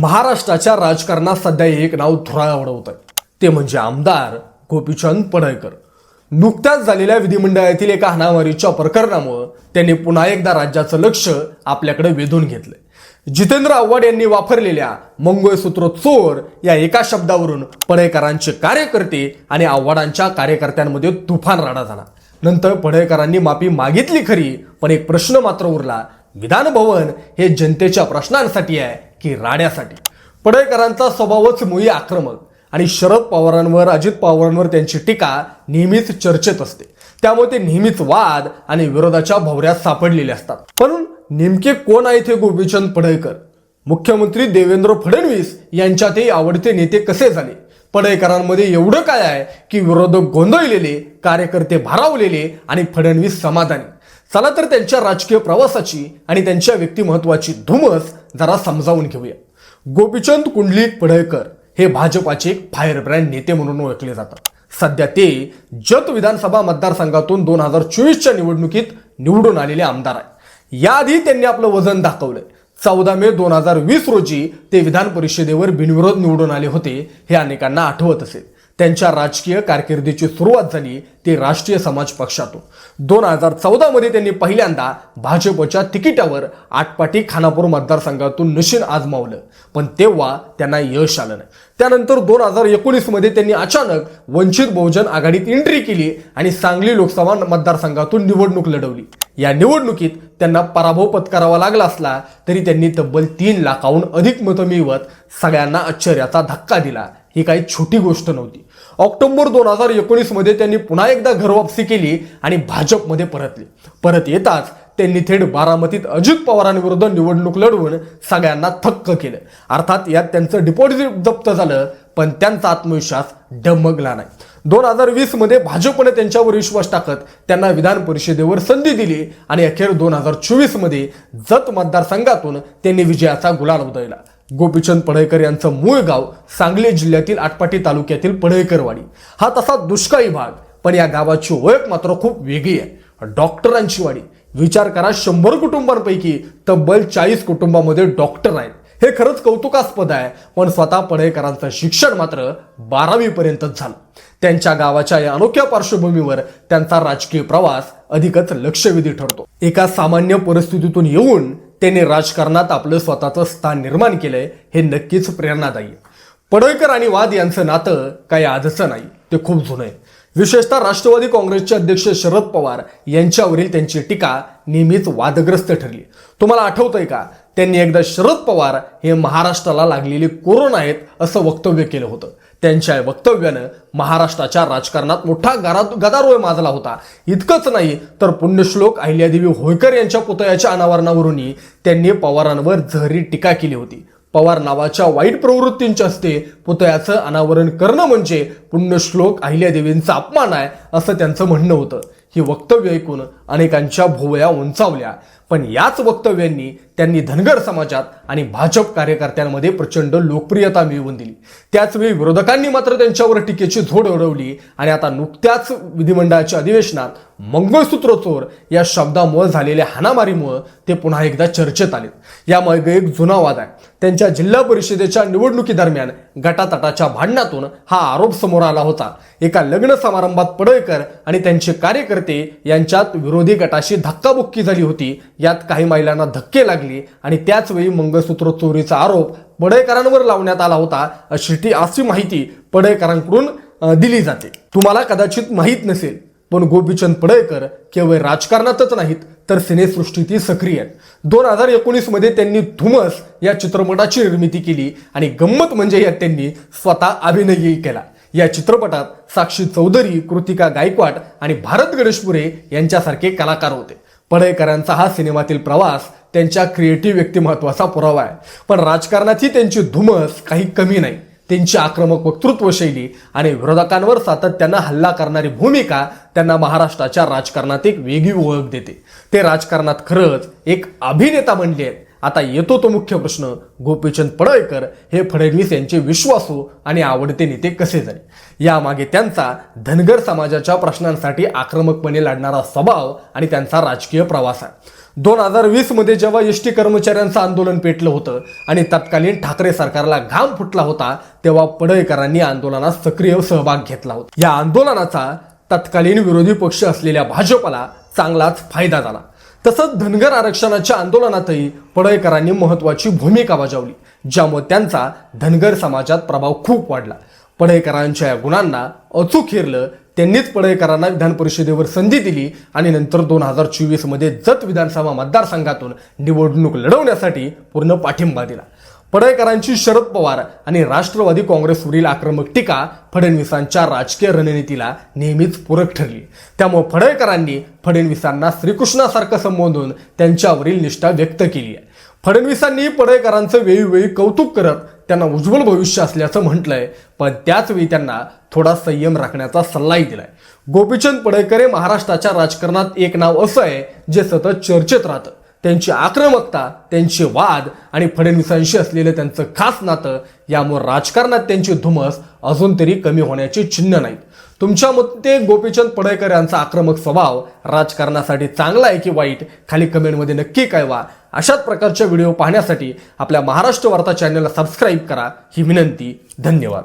महाराष्ट्राच्या राजकारणात सध्या एक नाव धुराळ उडवत आहे ते म्हणजे आमदार गोपीचंद पडळकर. नुकत्याच झालेल्या विधिमंडळातील एका हाणामारीच्या प्रकरणामुळे त्यांनी पुन्हा एकदा राज्याचं लक्ष आपल्याकडे वेधून घेतलंय. जितेंद्र आव्हाड यांनी वापरलेल्या मंगळसूत्र चोर या एका शब्दावरून पडळकरांचे कार्यकर्ते आणि आव्हाडांच्या कार्यकर्त्यांमध्ये तुफान राडा झाला. नंतर पडळकरांनी माफी मागितली खरी पण एक प्रश्न मात्र उरला. विधान भवन हे जनतेच्या प्रश्नांसाठी आहे. की राण्यासाठी. पडळकरांचा स्वभावच मुळी आक्रमक आणि शरद पवारांवर अजित पवारांवर त्यांची टीका नेहमीच चर्चेत असते. त्यामुळे ते नेहमीच वाद आणि विरोधाच्या भवऱ्यात सापडलेले असतात. पण नेमके कोण आहेत हे गोपीचंद पडळकर? मुख्यमंत्री देवेंद्र फडणवीस यांच्यातही आवडते नेते कसे झाले? पडळकरांमध्ये एवढं काय आहे की विरोधक गोंधळलेले कार्यकर्ते भारावलेले आणि फडणवीस समाधानी? चला तर त्यांच्या राजकीय प्रवासाची आणि त्यांच्या व्यक्तिमत्वाची धुमस जरा समजावून घेऊया. गोपीचंद कुंडलिक पडळकर हे भाजपाचे एक फायर ब्रँड नेते म्हणून ओळखले जातात. सध्या ते जत विधानसभा मतदारसंघातून दोन हजार चोवीसच्या निवडणुकीत निवडून आलेले आमदार आहेत. याआधी त्यांनी आपलं वजन दाखवलंय चौदा मे दोन हजार वीस रोजी ते विधान परिषदेवर बिनविरोध निवडून आले होते हे अनेकांना आठवत असेल. त्यांच्या राजकीय कारकिर्दीची सुरुवात झाली ती राष्ट्रीय समाज पक्षातून. दोन हजार चौदामध्ये त्यांनी पहिल्यांदा भाजपच्या तिकिटावर आटपाटी खानापूर मतदारसंघातून नशीन आजमावलं. पण तेव्हा त्यांना यश आलं नाही. त्यानंतर दोन हजार एकोणीसमध्ये त्यांनी अचानक वंचित बहुजन आघाडीत एंट्री केली आणि सांगली लोकसभा मतदारसंघातून निवडणूक लढवली. या निवडणुकीत त्यांना पराभव पत्करावा लागला असला तरी त्यांनी तब्बल तीन लाखाहून अधिक मतं मिळवत सगळ्यांना आश्चर्याचा धक्का दिला. ही काही छोटी गोष्ट नव्हती. ऑक्टोबर दोन हजार एकोणीसमध्ये त्यांनी पुन्हा एकदा घरवापसी केली आणि भाजपमध्ये परतले. परत येताच त्यांनी थेट बारामतीत अजित पवारांविरुद्ध निवडणूक लढवून सगळ्यांना थक्क केलं. अर्थात यात त्यांचं डिपॉझिट जप्त झालं पण त्यांचा आत्मविश्वास डगमगला नाही. दोन हजार वीसमध्ये भाजपने त्यांच्यावर विश्वास टाकत त्यांना विधान परिषदेवर संधी दिली आणि अखेर दोन हजार चोवीसमध्ये जत मतदारसंघातून त्यांनी विजयाचा गुलाल उधळला. गोपीचंद पडळकर यांचं मूळ गाव सांगली जिल्ह्यातील आटपाटी तालुक्यातील पडळकरवाडी. हा तसा दुष्काळी भाग पण या गावाची ओळख मात्र खूप वेगळी आहे. डॉक्टरांची वाडी. विचार करा शंभर कुटुंबांपैकी तब्बल चाळीस कुटुंबामध्ये डॉक्टर आहेत. हे खरंच कौतुकास्पद आहे पण स्वतः पडळकरांचं शिक्षण मात्र बारावीपर्यंतच झालं. त्यांच्या गावाच्या या अनोख्या पार्श्वभूमीवर त्यांचा राजकीय प्रवास अधिकच लक्षवेधी ठरतो. एका सामान्य परिस्थितीतून येऊन त्यांनी राजकारणात आपलं स्वतःचं स्थान निर्माण केलंय हे नक्कीच प्रेरणादायी. पडळकर आणि वाद यांचं नातं काही आजचं नाही ते खूप जुनं आहे. विशेषतः राष्ट्रवादी काँग्रेसचे अध्यक्ष शरद पवार यांच्यावरील त्यांची टीका नेहमीच वादग्रस्त ठरली. तुम्हाला आठवतंय का? त्यांनी एकदा शरद पवार हे महाराष्ट्राला लागलेले कोरोना आहेत असं वक्तव्य केलं होतं. त्यांच्या वक्तव्यानं महाराष्ट्राच्या राजकारणात मोठा गरा- गदारोळ माजला होता. इतकंच नाही तर पुण्यश्लोक अहिल्यादेवी होळकर यांच्या पुतळ्याच्या अनावरणावरूनही त्यांनी पवारांवर जहरी टीका केली होती. पवार नावाच्या वाईट प्रवृत्तींच्या असते पुतळ्याचं अनावरण करणं म्हणजे पुण्यश्लोक अहिल्यादेवींचा अपमान आहे असं त्यांचं म्हणणं होतं. ही वक्तव्य ऐकून अनेकांच्या भोवया उंचावल्या. पण याच वक्तव्यांनी त्यांनी धनगर समाजात आणि भाजप कार्यकर्त्यांमध्ये प्रचंड लोकप्रियता मिळवून दिली. त्याचवेळी विरोधकांनी मात्र त्यांच्यावर टीकेची झोड उडवली आणि आता नुकत्याच विधिमंडळाच्या अधिवेशनात मंगळसूत्र चोर या शब्दामुळे झालेल्या हाणामारीमुळे ते पुन्हा एकदा चर्चेत आलेत. यामागे एक जुना वाद आहे. त्यांच्या जिल्हा परिषदेच्या निवडणुकीदरम्यान गटातटाच्या भांडणातून हा आरोप समोर आला होता. एका लग्न समारंभात पडळकर आणि त्यांचे कार्यकर्ते यांच्यात विरोध गटाशी धक्काबुक्की झाली होती. यात काही महिलांना धक्के लागले आणि त्याच वेळी मंगळसूत्र चोरीचा आरोप पडळकरांवर लावण्यात आला होता अशी अशी माहिती पडळकरांकडून दिली जाते. तुम्हाला कदाचित माहीत नसेल पण गोपीचंद पडळकर केवळ राजकारणातच नाहीत तर सिनेसृष्टीतही सक्रिय आहेत. दोन हजार एकोणीसमध्ये त्यांनी धुमस या चित्रपटाची निर्मिती केली आणि गंमत म्हणजे यात त्यांनी स्वतः अभिनयही केला. या चित्रपटात साक्षी चौधरी कृतिका गायकवाड आणि भारत गणेशपुरे यांच्यासारखे कलाकार होते. पडळकरांचा हा सिनेमातील प्रवास त्यांच्या क्रिएटिव्ह व्यक्तिमत्वाचा पुरावा आहे. पण राजकारणातही त्यांची धुमस काही कमी नाही. त्यांची आक्रमक वक्तृत्व शैली आणि विरोधकांवर सातत्यानं हल्ला करणारी भूमिका त्यांना महाराष्ट्राच्या राजकारणात एक वेगळी ओळख देते. ते राजकारणात खरंच एक अभिनेता बनले आहेत. आता येतो तो मुख्य प्रश्न. गोपीचंद पडळकर हे फडणवीस यांचे विश्वासू आणि आवडते नेते कसे झाले? यामागे त्यांचा धनगर समाजाच्या प्रश्नांसाठी आक्रमकपणे लढणारा स्वभाव आणि त्यांचा राजकीय प्रवास आहे. दोन हजार वीसमध्ये जेव्हा एस टी कर्मचाऱ्यांचं आंदोलन पेटलं होतं आणि तत्कालीन ठाकरे सरकारला घाम फुटला होता तेव्हा पडळकरांनी आंदोलनात सक्रिय सहभाग घेतला होता. या आंदोलनाचा तत्कालीन विरोधी पक्ष असलेल्या भाजपला चांगलाच फायदा झाला. तसंच धनगर आरक्षणाच्या आंदोलनातही पडळकरांनी महत्वाची भूमिका बजावली ज्यामुळे त्यांचा धनगर समाजात प्रभाव खूप वाढला. पडळकरांच्या या गुणांना अचूक हेरलं त्यांनीच पडळकरांना विधान परिषदेवर संधी दिली आणि नंतर दोन हजार चोवीसमध्ये जत विधानसभा मतदारसंघातून निवडणूक लढवण्यासाठी पूर्ण पाठिंबा दिला. पडळकरांची शरद पवार आणि राष्ट्रवादी काँग्रेसवरील आक्रमक टीका फडणवीसांच्या राजकीय रणनीतीला नेहमीच पूरक ठरली. त्यामुळे फडळकरांनी फडणवीसांना श्रीकृष्णासारखं संबोधून त्यांच्यावरील निष्ठा व्यक्त केली आहे. फडणवीसांनी पडळकरांचं वेळोवेळी कौतुक करत त्यांना उज्ज्वल भविष्य असल्याचं म्हटलंय पण त्याचवेळी त्यांना थोडा संयम राखण्याचा सल्लाही दिलाय. गोपीचंद पडळकर हे महाराष्ट्राच्या राजकारणात एक नाव असं आहे जे सतत चर्चेत राहतं. त्यांची आक्रमकता त्यांचे वाद आणि फडणवीसांशी असलेलं त्यांचं खास नातं यामुळे राजकारणात त्यांची धुमस अजून तरी कमी होण्याची चिन्ह नाहीत. तुमच्या मते गोपीचंद पडळकर यांचा आक्रमक स्वभाव राजकारणासाठी चांगला आहे की वाईट? खाली कमेंटमध्ये नक्की कळवा. अशाच प्रकारच्या व्हिडिओ पाहण्यासाठी आपल्या महाराष्ट्र वार्ता चॅनलला सबस्क्राईब करा. ही विनंती. धन्यवाद.